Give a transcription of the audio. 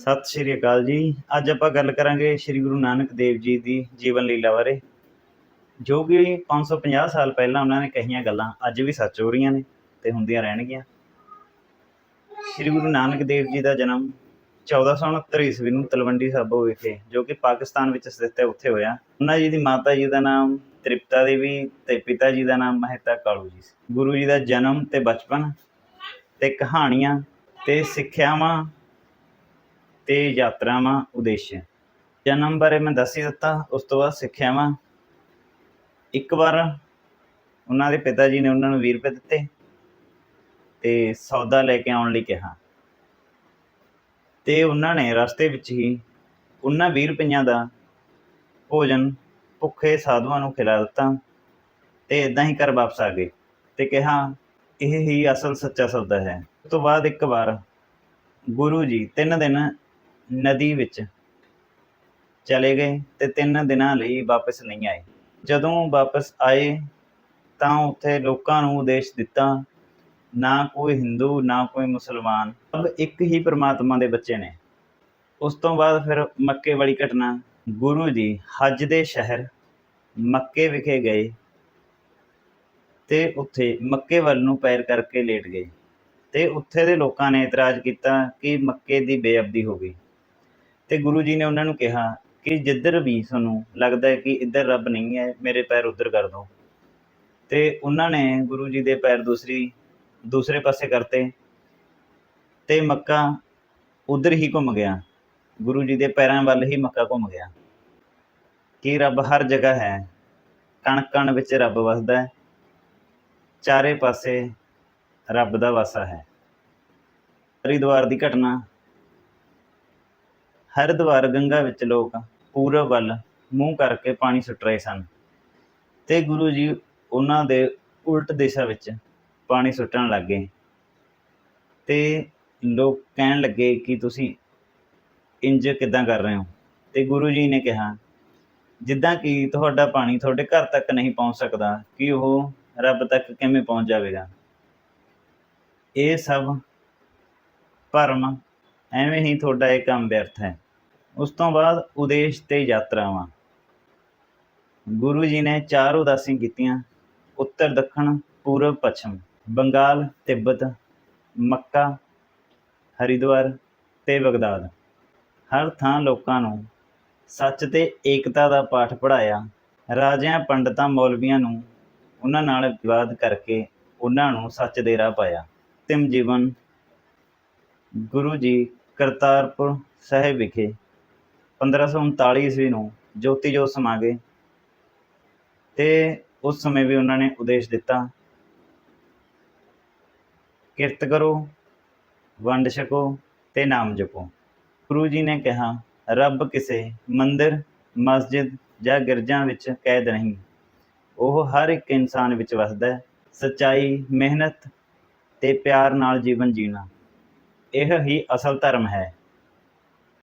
ਸਤਿ ਸ਼੍ਰੀ ਅਕਾਲ ਜੀ। ਅੱਜ ਆਪਾਂ ਗੱਲ ਕਰਾਂਗੇ ਸ਼੍ਰੀ ਗੁਰੂ ਨਾਨਕ ਦੇਵ ਜੀ ਦੀ ਜੀਵਨ ਲੀਲਾ ਬਾਰੇ, ਜੋ ਕਿ 550 ਸਾਲ ਪਹਿਲਾਂ ਉਹਨਾਂ ਨੇ ਕਹੀਆਂ ਗੱਲਾਂ ਅੱਜ ਵੀ ਸੱਚ ਹੋ ਰਹੀਆਂ ਨੇ ਤੇ ਹੁੰਦੀਆਂ ਰਹਿਣਗੀਆਂ। ਸ਼੍ਰੀ ਗੁਰੂ ਨਾਨਕ ਦੇਵ ਜੀ ਦਾ ਜਨਮ 1469 ਈਸਵੀ ਨੂੰ ਤਲਵੰਡੀ ਸਾਬੋ ਵਿਖੇ, ਜੋ ਕਿ ਪਾਕਿਸਤਾਨ ਵਿੱਚ ਸਥਿਤ ਹੈ, ਉੱਥੇ ਹੋਇਆ। ਉਹਨਾਂ ਜੀ ਦੀ ਮਾਤਾ ਜੀ ਦਾ ਨਾਮ ਤ੍ਰਿਪਤਾ ਦੇਵੀ ਤੇ ਪਿਤਾ ਜੀ ਦਾ ਨਾਮ ਮਹਿਤਾ ਕਾਲੂ ਜੀ ਸੀ। ਗੁਰੂ ਜੀ ਦਾ ਜਨਮ ਤੇ ਬਚਪਨ ਤੇ ਕਹਾਣੀਆਂ ਤੇ ਸਿੱਖਿਆਵਾਂ ਤੇ ਯਾਤਰਾਵਾਂ ਉਦੇਸ਼। ਜਨਮ ਬਾਰੇ ਮੈਂ ਦੱਸ ਹੀ ਦਿੱਤਾ, ਉਸ ਤੋਂ ਬਾਅਦ ਸਿੱਖਿਆਵਾਂ ਇੱਕ ਵਾਰ ਉਹਨਾਂ ਦੇ ਪਿਤਾ ਜੀ ਨੇ ਉਹਨਾਂ ਨੂੰ 20 ਰੁਪਏ ਦਿੱਤੇ ਤੇ ਸੌਦਾ ਲੈ ਕੇ ਆਉਣ ਲਈ ਕਿਹਾ। ਤੇ ਉਹਨਾਂ ਨੇ ਰਸਤੇ ਵਿੱਚ ਹੀ ਉਹਨਾਂ 20 ਰੁਪਈਆਂ ਦਾ ਭੋਜਨ ਭੁੱਖੇ ਸਾਧੂਆਂ ਨੂੰ ਖਿਲਾ ਦਿੱਤਾ ਤੇ ਇਦਾਂ ਹੀ ਘਰ ਵਾਪਸ ਆ ਗਏ ਤੇ ਕਿਹਾ, ਇਹ ਹੀ ਅਸਲ ਸੱਚਾ ਸੌਦਾ ਹੈ। ਉਸ ਤੋਂ ਬਾਅਦ ਇੱਕ ਵਾਰ ਗੁਰੂ ਜੀ ਤਿੰਨ ਦਿਨ ਨਦੀ ਵਿੱਚ ਚਲੇ ਗਏ ਤੇ ਤਿੰਨ ਦਿਨਾਂ ਲਈ ਵਾਪਸ ਨਹੀਂ ਆਏ। ਜਦੋਂ ਵਾਪਸ ਆਏ ਤਾਂ ਉੱਥੇ ਲੋਕਾਂ ਨੂੰ ਉਦੇਸ਼ ਦਿੱਤਾ, ਨਾ ਕੋਈ ਹਿੰਦੂ, ਨਾ ਕੋਈ ਮੁਸਲਮਾਨ, ਸਭ ਇੱਕ ਹੀ ਪ੍ਰਮਾਤਮਾ ਦੇ ਬੱਚੇ ਨੇ। ਉਸ ਤੋਂ ਬਾਅਦ ਫਿਰ ਮੱਕੇ ਵਾਲੀ ਘਟਨਾ, ਗੁਰੂ ਜੀ ਹੱਜ ਦੇ ਸ਼ਹਿਰ ਮੱਕੇ ਵਿਖੇ ਗਏ ਤੇ ਉੱਥੇ ਮੱਕੇ ਵੱਲ ਨੂੰ ਪੈਰ ਕਰਕੇ ਲੇਟ ਗਏ ਤੇ ਉੱਥੇ ਦੇ ਲੋਕਾਂ ਨੇ ਇਤਰਾਜ਼ ਕੀਤਾ ਕਿ ਮੱਕੇ ਦੀ ਬੇਅਬਦੀ ਹੋ ਗਈ। ਤੇ ਗੁਰੂ ਜੀ ਨੇ ਉਹਨਾਂ ਨੂੰ ਕਿਹਾ ਕਿ ਜਿੱਧਰ ਵੀ ਤੁਹਾਨੂੰ ਲੱਗਦਾ ਹੈ ਕਿ ਇੱਧਰ ਰੱਬ ਨਹੀਂ ਹੈ, ਮੇਰੇ ਪੈਰ ਉੱਧਰ ਕਰ ਦਿਓ। ਤੇ ਉਹਨਾਂ ਨੇ ਗੁਰੂ ਜੀ ਦੇ ਪੈਰ ਦੂਸਰੀ, ਦੂਸਰੇ ਪਾਸੇ ਕਰਤੇ ਤੇ ਮੱਕਾ ਉਧਰ ਹੀ ਘੁੰਮ ਗਿਆ। ਗੁਰੂ ਜੀ ਦੇ ਪੈਰਾਂ ਵੱਲ ਹੀ ਮੱਕਾ ਘੁੰਮ ਗਿਆ। ਕਿ ਰੱਬ ਹਰ ਜਗ੍ਹਾ ਹੈ ਕਣ ਕਣ ਵਿੱਚ ਰੱਬ ਵਸਦਾ ਹੈ, ਚਾਰੇ ਪਾਸੇ ਰੱਬ ਦਾ ਵਾਸਾ ਹੈ। ਹਰਿਦੁਆਰ ਦੀ ਘਟਨਾ ਹਰਿਦੁਆਰ ਗੰਗਾ ਵਿੱਚ ਲੋਕ ਪੂਰਬ ਵੱਲ ਮੂੰਹ ਕਰਕੇ ਪਾਣੀ ਸੁੱਟ ਰਹੇ ਸਨ ਤੇ ਗੁਰੂ ਜੀ ਉਹਨਾਂ ਦੇ ਉਲਟ ਦਿਸ਼ਾ ਵਿੱਚ ਪਾਣੀ ਸੁੱਟਣ ਲੱਗੇ ਤੇ ਲੋਕ ਕਹਿਣ ਲੱਗੇ ਕਿ ਤੁਸੀਂ ਇੰਜ ਕਿਦਾਂ ਕਰ ਰਹੇ ਹੋ? ਤੇ ਗੁਰੂ ਜੀ ਨੇ ਕਿਹਾ, ਜਿੱਦਾਂ ਕਿ ਤੁਹਾਡਾ ਪਾਣੀ ਤੁਹਾਡੇ ਘਰ ਤੱਕ ਨਹੀਂ ਪਹੁੰਚ ਸਕਦਾ, ਕਿ ਉਹ ਰੱਬ ਤੱਕ ਕਿਵੇਂ ਪਹੁੰਚ ਜਾਵੇਗਾ? ਇਹ ਸਭ ਭਰਮ ਐਵੇਂ ਹੀ ਤੁਹਾਡਾ ਇਹ ਕੰਮ ਵਿਅਰਥ ਹੈ। ਉਸ ਤੋਂ ਬਾਅਦ ਉਦੇਸ਼ ਤੇ ਯਾਤਰਾਵਾਂ। ਗੁਰੂ ਜੀ ਨੇ ਚਾਰ ਉਦਾਸੀਆਂ ਕੀਤੀਆਂ। ਉੱਤਰ, ਦੱਖਣ, ਪੂਰਬ, ਪੱਛਮ। ਬੰਗਾਲ, ਤਿੱਬਤ, ਮੱਕਾ, ਹਰਿਦੁਆਰ ਤੇ ਬਗਦਾਦ। ਹਰ ਥਾਂ ਲੋਕਾਂ ਨੂੰ ਸੱਚ ਤੇ ਏਕਤਾ ਦਾ ਪਾਠ ਪੜਾਇਆ ਰਾਜਿਆਂ, ਪੰਡਤਾਂ, ਮੌਲਵੀਆਂ ਨੂੰ ਉਹਨਾਂ ਨਾਲ ਵਿਵਾਦ ਕਰਕੇ ਉਹਨਾਂ ਨੂੰ ਸੱਚ ਦੇ ਰਾਹ ਪਾਇਆ। ਤਿਮ ਜੀਵਨ ਗੁਰੂ ਜੀ ਕਰਤਾਰਪੁਰ ਸਾਹਿਬ ਵਿਖੇ 1539 ਈਸਵੀ ਨੂੰ ਜੋਤੀ ਜੋਤ ਸਮਾ ਗਏ ਤੇ ਉਸ ਸਮੇਂ ਵੀ ਉਹਨਾਂ ਨੇ ਉਦੇਸ਼ ਦਿੱਤਾ, ਕਿਰਤ ਕਰੋ, ਵੰਡ ਛਕੋ ਤੇ ਨਾਮ ਜਪੋ। ਗੁਰੂ ਜੀ ਨੇ ਕਿਹਾ, ਰੱਬ ਕਿਸੇ ਮੰਦਿਰ, ਮਸਜਿਦ ਜਾਂ ਗਿਰਜਾ ਵਿੱਚ ਕੈਦ ਨਹੀਂ। ਉਹ ਹਰ ਇੱਕ ਇਨਸਾਨ ਵਿੱਚ ਵਸਦਾ ਹੈ। ਸੱਚਾਈ, ਮਿਹਨਤ ਤੇ ਪਿਆਰ ਨਾਲ ਜੀਵਨ ਜੀਣਾ। ਇਹ ਹੀ ਅਸਲ ਧਰਮ ਹੈ।